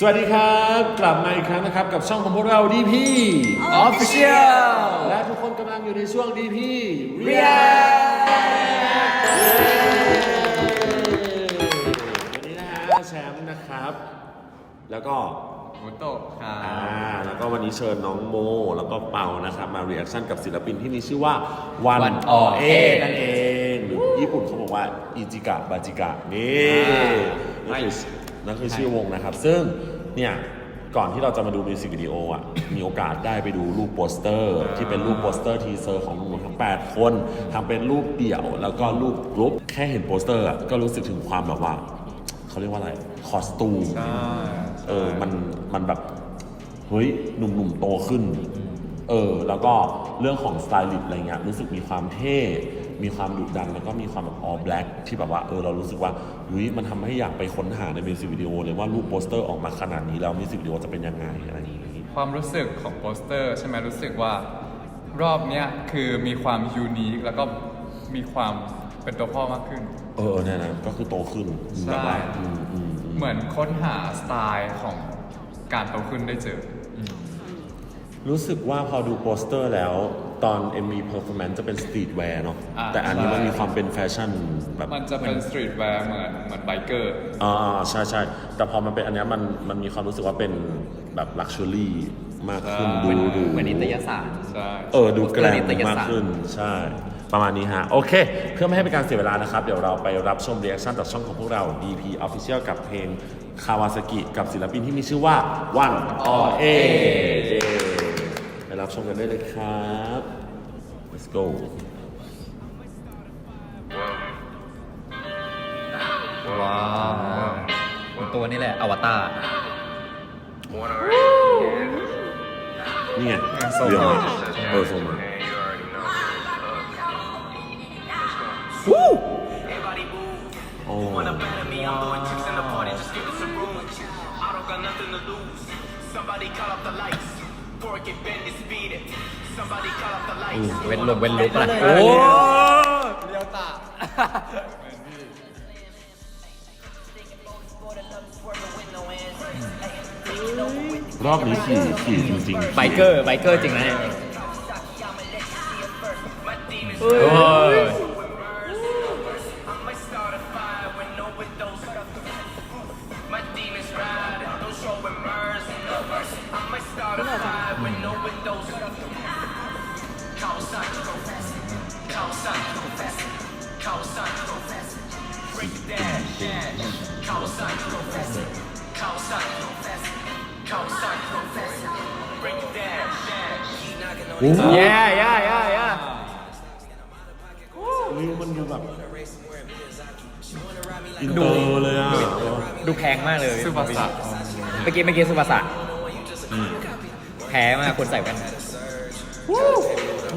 สวัสดีครับ กลับมาอีกครั้งนะครับ กับช่องของพวกเรา DP Official และทุกคนกำลังอยู่ในช่วง DP React วันนี้นะฮะแชมป์นะครับ แล้วก็โมโตะครัอ่าบ แล้วก็วันนี้เชิญน้องโม แล้วก็เปานะครับ มา r ี a c t ชั่นกับศิลปินที่มีชื่อว่าวันวันออเอเอนั่นเองหรือญี่ปุ่นเขาบอกว่าอิจิกะบาจิกะนี่อ่านั่นคือ นั่นคือชื่อวงนะครับ ซึ่งเนี่ยก่อนที่เราจะมาดูมิวสิกวิดีโออะ มีโอกาสได้ไปดูรูปโปสเตอร์ ที่เป็นรูปโปสเตอร์ทีเซอร์ของหนุ่มๆทั้ง 8 คนทำเป็นรูปเดี่ยว แล้วก็รูปกรุ๊ปแค่เห็นโปสเตอร์อะก็รู้สึกถึงความแบบว่าเขาเรียกว่าอะไร คอสตูมใช่เออมันมันแบบ เฮ้ย หนุ่มๆโตขึ้น เออ แล้วก็เรื่องของสไตลิสต์อะไรเงี้ยรู้สึกมีความเท่ มีความดุดันแล้วก็มีความแบบ all black ที่แบบว่าเออเรารู้สึกว่าเฮ้ยมันทำให้อยากไปค้นหาในมิวสิกวิดีโอเลยว่ารูปโปสเตอร์ออกมาขนาดนี้แล้วมิวสิกวิดีโอจะเป็นยังไงอะไรอย่างงี้ความรู้สึกของโปสเตอร์ใช่ไหมรู้สึกว่ารอบเนี้ยคือมีความยูนิคแล้วก็มีความเป็นตัวพ่อมากขึ้น เออเนี่ยนะก็คือโตขึ้นใช่แบบว่าอืมอืมอืมเหมือนค้นหาสไตล์ของการโตขึ้นได้เจออรู้สึกว่าพอดูโปสเตอร์แล้ว ตอน MV Performance จะเป็นสตรีทแวร์เนาะอ่าแต่อันนี้มันใช่มีความเป็นแฟชั่นแบบมันจะเป็นสตรีทแวร์เหมือนเหมือนไบเกอร์ อ่าใช่ใช่แต่พอมันเป็นอันเนี้ยมันมันมีความรู้สึกว่าเป็นแบบลักชัวรี่มากขึ้นใช่ ดูดู เหมือนนิตยสาร ใช่ เออดูแกลนิตยมากสารขึ้นใช่ ประมาณนี้ฮะ โอเค เพื่อไม่ให้เป็นการเสียเวลานะครับ เดี๋ยวเราไปรับชมเรีแอคชั่นจากช่องของพวกเรา DP Official กับเพลงคาวาซากิกับศิลปินที่มีชื่อว่าวันอเอไป รับชมกันได้เลยครับ let's go ว้าวตัวนี้แหละ อวตาร นี่ไง ส่ง เรื่อง มา เออส่งมา Everybody move. โอ้ Wanna battle me? I'm doing tricks in the party. Just give it some room. I don't got nothing to lose. Somebody call off the lights. Pork it, bend it, speed it. Somebody call off the lights. เว้นลงเว้นลุกอะไรโอ้โอ้เรียวตารอบนี้ขี่ขี่จริงๆไบเกอร์ไบเกอร์จริงนะเนี่ย My demons โอ้ย ย่แย่แย่นี่มันดูแบบอินเตอร์เลยอะดูแพงมากเลยซูบาสะเมื่อกี้เมื่อกี้สุภาษะแพ้มากคนใส่แว่น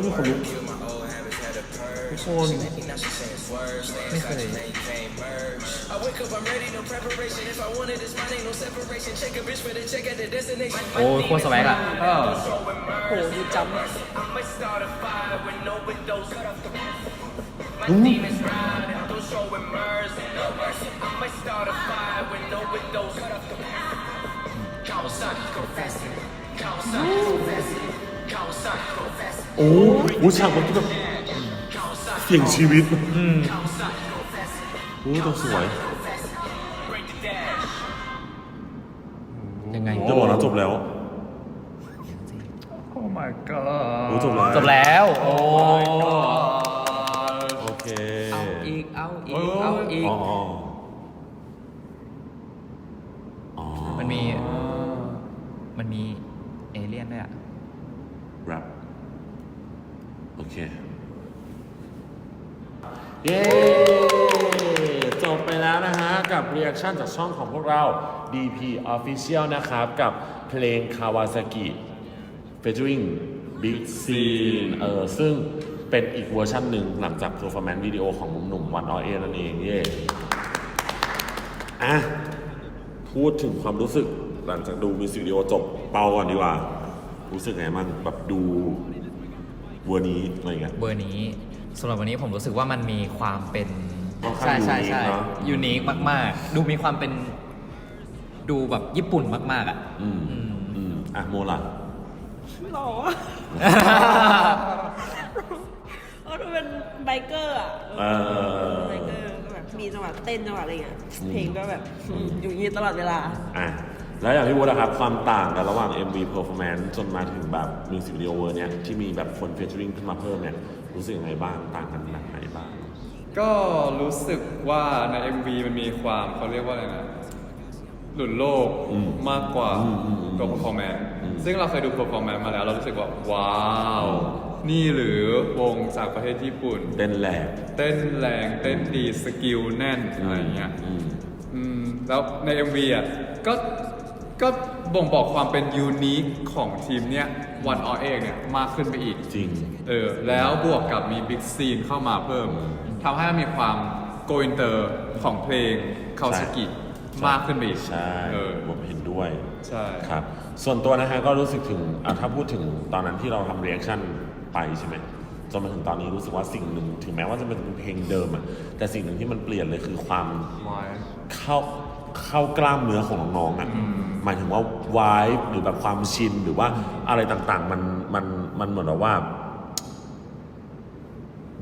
นี่คนลุกทุกคนไม่เคย I wake up, I'm ready, no preparation. If I wanted this, mine ain't no separation. Check a bitch for the check at the destination. โอ้ยโคตรสวักอะเออ I might start a อ้โหฉากมันกี้แบบเสี่ยงชีวิตอืมโอ้ตัวสวยยังไงจะบอกนะจบแล้ว โอ้ my god โอ้จบแล้ว จบแล้ว โอ้เค เอาอีก เอาอี โอ้ ก เอาอีก อ๋ออ๋ออ๋อ มันมี มันมีเอเลี่ยนด้วยอะ แรปโอเค เย้จบไปแล้วนะฮะ กับเรีแอคชั่นจากช่องของพวกเรา DP Official นะครับ กับเพลง Kawasaki featuring Big Scene เออซึ่งเป็นอีกเวอร์ชันหนึ่งหลังจาก performance วิดีโอของมุมหนุ่มวันอเอนั่นเองเย่อะพูดถึงความรู้สึกหลังจากดูมิวสิกวิดีโอจบเปาก่อนดีกว่า รู้สึกไงบ้างแบบดูเวอร์นี้อะไรเงี้ย เบอร์นี้ สำหรับวันนี้ผมรู้สึกว่ามันมีความเป็นค่อนข้างใช่ใช่ใช่ unique เนอะ ยูนิคมาก ๆ ดูมีความเป็นดูดูแบบญี่ปุ่นมาก ๆ อะ อืมอืมอะโมล่ะหล่ออะเออดูเป็นไบเกอร์อะเออไบเกอร์ก็แบบมีจังหวะเต้นจังหวะอะไรเงี้ย อืม เพลงก็แบบอยู่อย่างนี้ตลอดเวลา อะแล้วอย่างที่พูดนะครับ ความต่างกันระหว่าง MV performance จนมาถึงแบบมิวสิกวิดีโอเวอร์เนี่ยที่มีแบบคน featuring ขึ้นมาเพิ่มเนี่ย รู้สึกยังไงบ้างต่างกันแบบไหนบ้าง ก็รู้สึกว่าใน MV มันมีความเขาเรียกว่าอะไรนะ หลุดโลกอืมมากกว่าอืมอืมอืมตัว performance อืมซึ่งเราเคยดู performance มาแล้ว เรารู้สึกว่า ว้าวนี่หรือวงจากประเทศญี่ปุ่น เต้นแหลกเต้นแรงเต้นดีสกิลแน่นอะไรอย่างเงี้ย อืม อืมแล้วใน MV อะก็ ก็บ่งบอกความเป็นยูนิคของทีมเนี้ยวันอเอกเนี่ยมากขึ้นไปอีก จริง เออ แล้วบวกกับมีบิ๊กซีนเข้ามาเพิ่มทำให้มีความโกอินเตอร์ของเพลงคาสกิใช่มากขึ้นไปอีกใช่เออผมเห็นด้วยใช่ครับ ส่วนตัวนะฮะก็รู้สึกถึงอะถ้าพูดถึงตอนนั้นที่เราทำเรีแอคชั่นไปใช่ไหมจนมาถึงตอนนี้รู้สึกว่าสิ่งหนึ่ง ถึงแม้ว่าจะเป็นเพลงเดิมอะแต่สิ่งหนึ่งที่มันเปลี่ยนเลยคือความวายเข้า เข้ากล้ามเนื้อของน้องๆอะหมายถึงว่าวายหรือแบบความชินหรือว่าอะไรต่างๆ มันมันมันเหมือนแบบว่า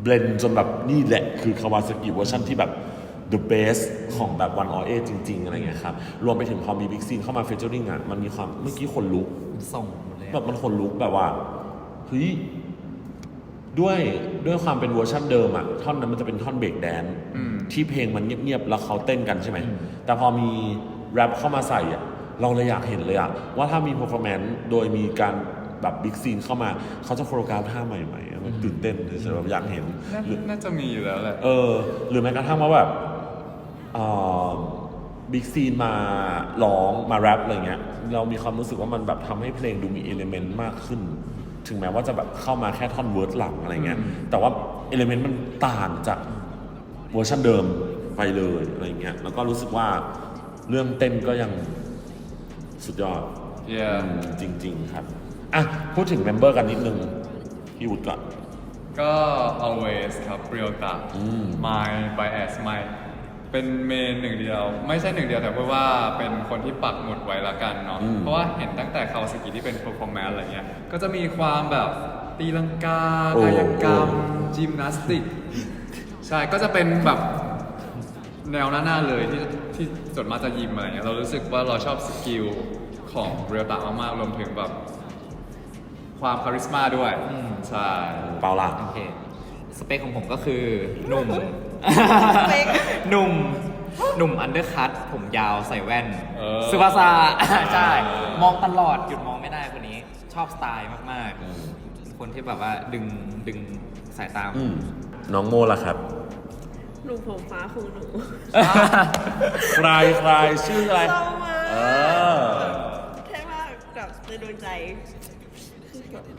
เบลนจนแบบนี่แหละคือคาวาซากิเวอร์ชันที่แบบ the best ของแบบวันออเอจริง ๆ อะไรเงี้ยครับ รวมไปถึงพอมีบิ๊กซีนเข้ามาเฟเจอริงอะมันมีความเมื่อกี้คนลุกส่งหมดเลยแบบมันคนลุกแบบว่าเฮ้ย ด้วยด้วยความเป็นเวอร์ชันเดิมอะท่อนนั้นมันจะเป็นท่อนเบรกแดนซ์อืม ที่เพลงมันเงียบๆแล้วเขาเต้นกันใช่ไหม แต่พอมีแรปเข้ามาใส่อะเราเลยอยากเห็นเลยอะว่าถ้ามี performance โดยมีการแบบบิ๊กซีนเข้ามา เขาจะโคโรกราฟท่าใหม่ๆมันตื่นเต้นเลยแบบอยากเห็นน่าหรือน่าจะมีอยู่แล้วแหละ เออหรือแม้กระทั่งว่าแบบบิ๊กซีนมาร้องมาแรปอะไรเงี้ย เรามีความรู้สึกว่ามันแบบทำให้เพลงดูมีเอลิเมนต์มากขึ้น ถึงแม้ว่าจะแบบเข้ามาแค่ท่อนเวิร์ดหลังอะไรเงี้ย แต่ว่าเอลิเมนต์มันต่างจากเวอร์ชันเดิมไปเลยอะไรเงี้ย แล้วก็รู้สึกว่าเรื่องเต้นก็ยังสุดยอด yeah อืมจริง ๆ ครับ อะ พูดถึงเมมเบอร์กันนิดนึง พี่วุฒิก่อน ก็ always ครับเรียวตาอืม my bias my เป็นเมนหนึ่งเดียว ไม่ใช่หนึ่งเดียวแต่พูดว่าเป็นคนที่ปักหมุดไว้ละกันเนาะอืม เพราะว่าเห็นตั้งแต่คาวาสกิที่เป็น performance อะไรเงี้ยก็จะมีความแบบตีลังกาโอ้ กายกรรมจิมนาสติก ใช่ก็จะเป็นแบบแนวหน้าๆเลยที่ที่ส่วนมากจะยิมอะไรเงี้ยเรารู้สึกว่าเราชอบสกิลของเรียวตามากๆรวมถึงแบบความคาริสมาด้วยใช่ เปล่าล่ะ โอเค สเปคของผมก็คือหนุ่ม เปคหนุ่ม หนุ่มอันเดอร์คัตผมยาวใส่แว่นเออซูบาซา ใช่ มองตลอด หยุดมองไม่ได้คนนี้ ชอบสไตล์มากๆเป็นคนที่แบบว่าดึงดึงสายตามอืมน้องโมล่ะครับ หนูผมฟ้าคือหนูใครใครชื่ออะไร เศร้ามากเออ แค่ว่าแบบในดวงใจ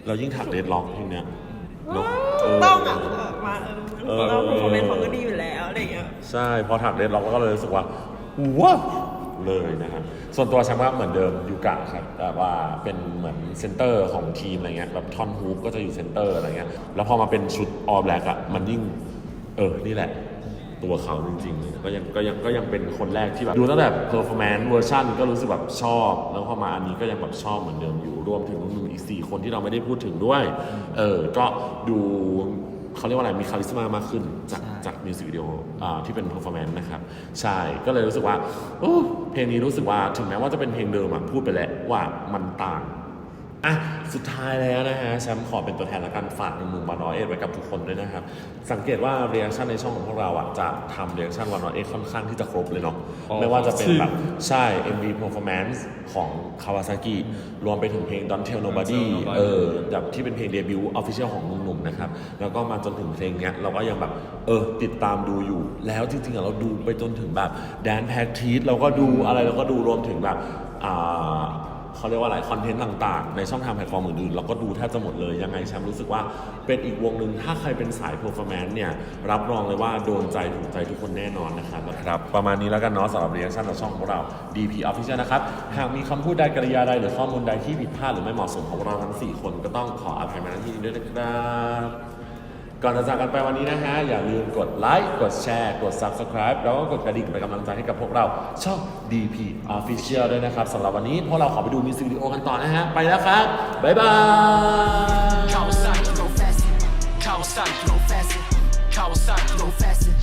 เรายิ่งถักเดดล็อกทีเนี้ย เนอะเต้องอะเออมาเออเออเราคอมเมนต์เขาก็ดีอยู่แล้วอะไรอย่างเงี้ย ใช่ พอถักเดดล็อกก็เลยรู้สึกว่าว้าวเลยนะครับส่วนตัวฉันว่าเหมือนเดิมยูกะครับแต่ว่าเป็นเหมือนเซนเตอร์ของทีมอะไรเงี้ยแบบท่อนฮูปก็จะอยู่เซนเตอร์อะไรเงี้ยแล้วพอมาเป็นชุดออ l แบล็กอะมันยิ่ง เออ นี่แหละ ตัวเขาจริงๆ ก็ยังก็ยังก็ยังเป็นคนแรกที่แบบดูตั้งแต่ performance เวอร์ชันก็รู้สึกแบบชอบ แล้วพอมาอันนี้ก็ยังแบบชอบเหมือนเดิมอยู่รวมถึงอีก4คนที่เราไม่ได้พูดถึงด้วย เออ ก็ดูเขาเรียกว่าอะไรมีคาลิสมามากขึ้นจากใช่จากมิวสิกวิดีโออ่าที่เป็น performance นะครับ ใช่ก็เลยรู้สึกว่าโอ้เพลงนี้รู้สึกว่าถึงแม้ว่าจะเป็นเพลงเดิมอะพูดไปแล้วว่ามันต่าง อะสุดท้ายแล้วนะฮะแชมป์ขอเป็นตัวแทนและกันฝากหนึ่งหนุ่มวันอเอไว้กับทุกคนด้วยนะครับ สังเกตว่าเรีแอคชั่นในช่องของพวกเราอะจะทำเรีแอคชั่นวันอเอค่อนข้างที่จะครบเลยเนาะอ๋อไม่ว่าจะเป็นจริงแบบใช่ MV performance ของคาวาซากิรวมไปถึงเพลง Don't Tell Nobody Don't Tell Nobody เออแบบที่เป็นเพลงเดบิวต์ official ของหนุ่มๆนะครับ แล้วก็มาจนถึงเพลงเนี้ยเราก็ยังแบบเออติดตามดูอยู่ แล้วจริงๆอะเราดูไปจนถึงแบบแดนแพ c ทีสเราก็ดูอะไรเราก็ดูรวมถึงแบบอ่า เขาเรียกว่าอะไรคอนเทนต์ต่างๆ ในช่องทางแพลตฟอร์มอื่นๆเราก็ดูแทบจะหมดเลย ยังไงแชมป์รู้สึกว่าเป็นอีกวงหนึ่งถ้าใครเป็นสาย performance เนี่ย รับรองเลยว่าโดนใจถูกใจทุกคนแน่นอนนะครับครับ ประมาณนี้แล้วกันเนาะสำหรับเรียนชั่นของช่องของเรา DP Official นะครับหากมีคำพูดใดกริยาใดหรือข้อมูลใดที่ผิดพลาดหรือไม่เหมาะสมของเราทั้ง 4 คนก็ต้องขออภัยมาณที่นี้ด้วยนะครับ ก่อนจะจากกันไปวันนี้นะฮะ อย่าลืมกดไลค์กดแชร์ กด Subscribe แล้วก็กดกระดิ่งเป็นกำลังใจให้กับพวกเรา ช่อง DP Official ด้วยนะครับสำหรับวันนี้พวกเราขอไปดูมิวสิกวิดีโอกันต่อนะฮะ ไปแล้วครับ บ๊ายบาย Kawasaki go faster. Kawasaki go faster. Kawasaki go faster.